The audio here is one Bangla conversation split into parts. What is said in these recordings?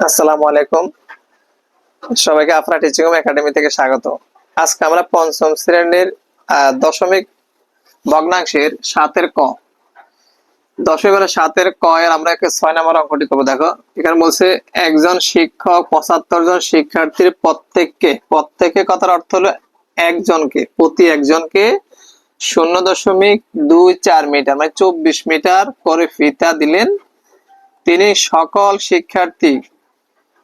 আসসালামু আলাইকুম। সবাইকে টিচিং একাডেমি থেকে স্বাগত। আজকে আমরা পঞ্চম শ্রেণির দশমিক ভগ্নাংশের সাতের ক। দশমিক সাতের ক এর আমরা ছয় নম্বর অঙ্কটি করব। দেখো, এখানে বলছে একজন শিক্ষক, পঁচাত্তর জন শিক্ষার্থীর প্রত্যেককে, প্রত্যেকে কথার অর্থ হলো একজনকে, প্রতি একজনকে শূন্য দশমিক দুই চার মিটার মানে চব্বিশ মিটার করে ফিতা দিলেন তিনি সকল শিক্ষার্থী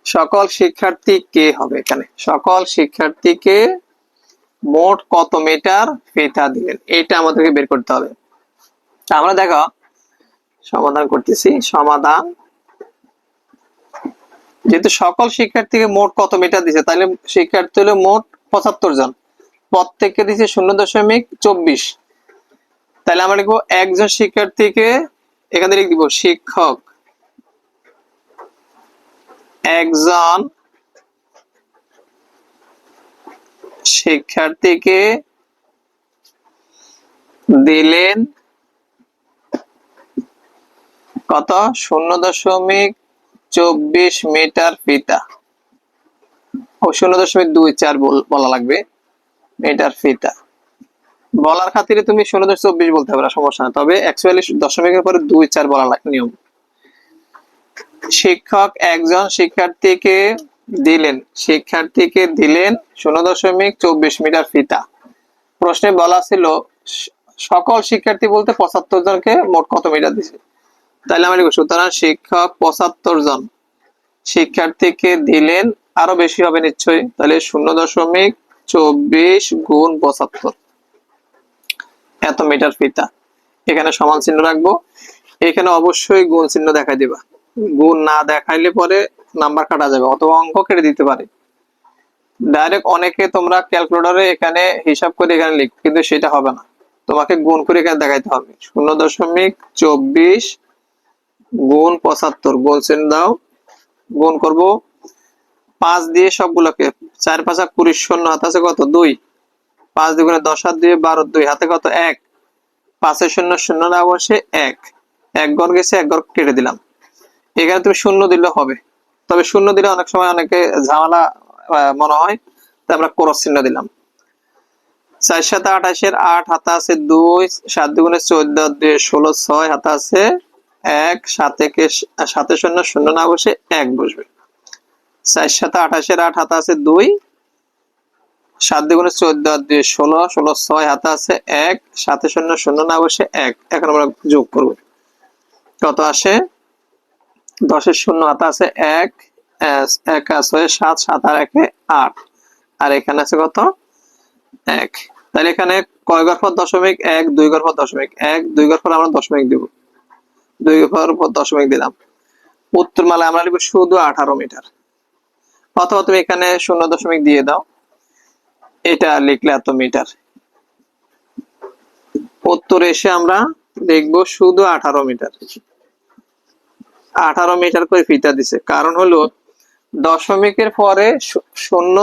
সকল শিক্ষার্থী কে হবে এখানে? সকল শিক্ষার্থীকে মোট কত মিটার ফিতা দিলেন? এটা আমাদেরকে বের করতে হবে। আমরা দেখো, সমাধান করতেছি, সমাধান। যেহেতু সকল শিক্ষার্থীকে মোট কত মিটার দিছে, তাহলে শিক্ষার্থী হলো মোট পঁচাত্তর জন। প্রত্যেককে দিছে শূন্য দশমিক চব্বিশ। তাহলে আমরা লিখব একজন শিক্ষার্থীকে এখানে লিখ দিব শিক্ষক। একজন শিক্ষার্থীকে দিলেন কত? শূন্য দশমিক চব্বিশ মিটার ফিতা। ও শূন্য দশমিক দুই চার বল- লাগবে, মিটার ফিতা। বলার খাতিরে তুমি শূন্য দশমিক চব্বিশ বলতে পারো, সমস্যা না তবে অ্যাকচুয়ালি দশমিকের পরে দুই চার বলা নিয়ম। শিক্ষক একজন শিক্ষার্থীকে দিলেন। শিক্ষার্থীকে দিলেন শূন্য দশমিক চব্বিশ মিটার ফিতা। প্রশ্নে বলা ছিল সকল শিক্ষার্থী বলতে পঁচাত্তর জনকে মোট কত মিটার দিছে? তাহলে লিখব, সুতরাং শিক্ষক পঁচাত্তর জন শিক্ষার্থীকে দিলেন আরও বেশি হবে নিশ্চয়ই। তাহলে শূন্য দশমিক চব্বিশ গুণ পঁচাত্তর। এত মিটার ফিতা। এখানে সমান চিহ্ন রাখব। এখানে অবশ্যই গুণ চিহ্ন দেখাই দিবা। গুণ না দেখাইলে পরে নাম্বার কাটা যাবে অথবা অঙ্ক কেটে দিতে পারে। ডাইরেক্ট অনেকে তোমরা ক্যালকুলেটরে এখানে হিসাব করে এখানে লিখ কিন্তু সেটা হবে না। তোমাকে গুণ করে এখানে দেখাইতে হবে। শূন্য দশমিক চব্বিশ গুণ পঁচাত্তর গুণ চিহ্ন দাও। গুণ করব পাঁচ দিয়ে সবগুলোকে, চার পাঁচা কুড়ি শূন্য, হাতে আছে কত? দুই। পাঁচ দুগুণে দশ হাত দিয়ে বারো, দুই। হাতে কত? এক। পাঁচের শূন্য শূন্য না বসে এক। এক গড় গেছে, এক গড় কেটে দিলাম। এখানে তুমি শূন্য দিলে হবে। তবে শূন্য দিলে অনেক সময় অনেকে ঝামেলা মনে হয় তাই আমরা ক্রস চিহ্ন দিলাম। চার সাথে আঠাশের আট হাতে আছে দুই, সাত দুগুণে চোদ্দ, দুই, ষোলো, ছয় হাতে আছে এক, সাতে কে সাতে শূন্য শূন্য না বসে এক বসবে। চার সাথে আঠাশের আট হাতে আছে দুই, সাত দুগুণে চোদ্দ, দুই, ষোলো ষোলো, ছয় হাতে আছে এক, সাতে শূন্য শূন্য না বসে এক। এখন আমরা যোগ করব। কত আসে? দশের শূন্য হাতে আছে এক এক আছে সাত সাত আর একে আট। আর এখানে আছে কত? এক। তাহলে এখানে কয় পর দশমিক? এক, দুই পর দশমিক। এক, দুই পর আমরা দশমিক দিব। দুই পর দশমিক দিলাম। উত্তর মালা আমরা লিখব শুধু আঠারো মিটার। অথবা তুমি এখানে শূন্য দশমিক দিয়ে দাও। এটা লিখলে এত মিটার। উত্তর এসে আমরা দেখব শুধু আঠারো মিটার। আঠারো মিটার করে ফিতা দিছে। কারণ হলো, দশমিকের পরে শূন্য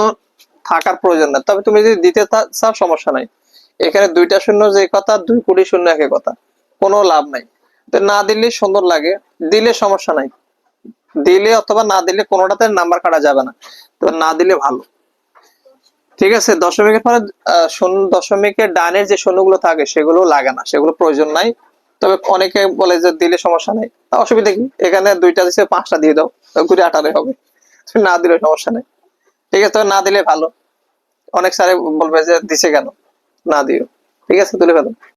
থাকার প্রয়োজন না। তবে তুমি যদি দিতে চাও, সমস্যা নাই। এখানে দুইটা শূন্য যে কথা, দুই কোটি শূন্য একে কথা। কোনো লাভ নাই। না দিলে সুন্দর লাগে। দিলে সমস্যা নাই। দিলে অথবা না দিলে কোনোটাতে নাম্বার কাটা যাবে না। তো না দিলে ভালো। ঠিক আছে? দশমিকের পরে শূন্য, দশমিকের ডানের যে শূন্যগুলো থাকে, সেগুলো লাগে না। সেগুলো প্রয়োজন নাই। তবে অনেকে বলে যে দিলে সমস্যা নেই। অসুবিধা কি? এখানে দুইটা দিচ্ছে পাঁচটা দিয়ে দাও। ঘুরে আটারে হবে। না দিলে সমস্যা নেই। ঠিক আছে, না দিলে ভালো। অনেক স্যারে বলবে যে দিছে কেন? না দিও। ঠিক আছে, তুলে ফেলো।